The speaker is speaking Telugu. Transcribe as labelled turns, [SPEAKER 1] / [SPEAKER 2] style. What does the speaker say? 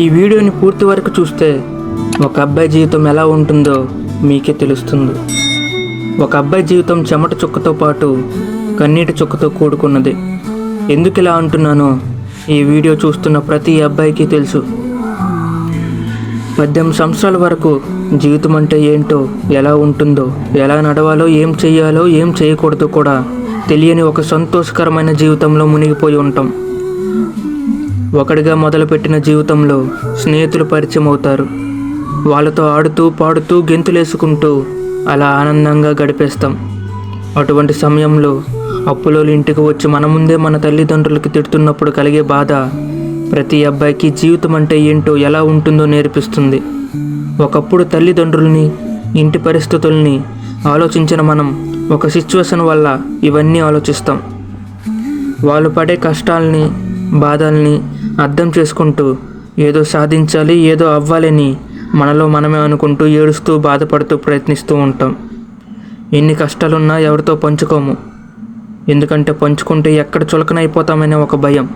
[SPEAKER 1] ఈ వీడియోని పూర్తి వరకు చూస్తే ఒక అబ్బాయి జీవితం ఎలా ఉంటుందో మీకే తెలుస్తుంది. ఒక అబ్బాయి జీవితం చెమట చుక్కతో పాటు కన్నీటి చుక్కతో కూడుకున్నది. ఎందుకు ఇలా అంటున్నానో ఈ వీడియో చూస్తున్న ప్రతి అబ్బాయికి తెలుసు. పద్దెనిమిది సంవత్సరాల వరకు జీవితం అంటే ఏంటో ఎలా ఉంటుందో ఎలా నడవాలో ఏం చేయాలో ఏం చేయకూడదో కూడా తెలియని ఒక సంతోషకరమైన జీవితంలో మునిగిపోయి ఉంటాం. ఒకడిగా మొదలుపెట్టిన జీవితంలో స్నేహితులు పరిచయం అవుతారు వాళ్ళతో ఆడుతూ పాడుతూ గెంతులేసుకుంటూ అలా ఆనందంగా గడిపేస్తాం. అటువంటి సమయంలో అప్పులోలు ఇంటికి వచ్చి మన ముందే మన తల్లిదండ్రులకి తిడుతున్నప్పుడు కలిగే బాధ ప్రతి అబ్బాయికి జీవితం అంటే ఏంటో ఎలా ఉంటుందో నేర్పిస్తుంది. ఒకప్పుడు తల్లిదండ్రుల్ని ఇంటి పరిస్థితుల్ని ఆలోచించిన మనం ఒక సిచ్యువేషన్ వల్ల ఇవన్నీ ఆలోచిస్తాం. వాళ్ళు పడే కష్టాలని బాధల్ని అర్థం చేసుకుంటూ ఏదో సాధించాలి ఏదో అవ్వాలని మనలో మనమే అనుకుంటూ ఏడుస్తూ బాధపడుతూ ప్రయత్నిస్తూ ఉంటాం. ఎన్ని కష్టాలున్నా ఎవరితో పంచుకోము. ఎందుకంటే పంచుకుంటే ఎక్కడ చులకనైపోతామనే ఒక భయం.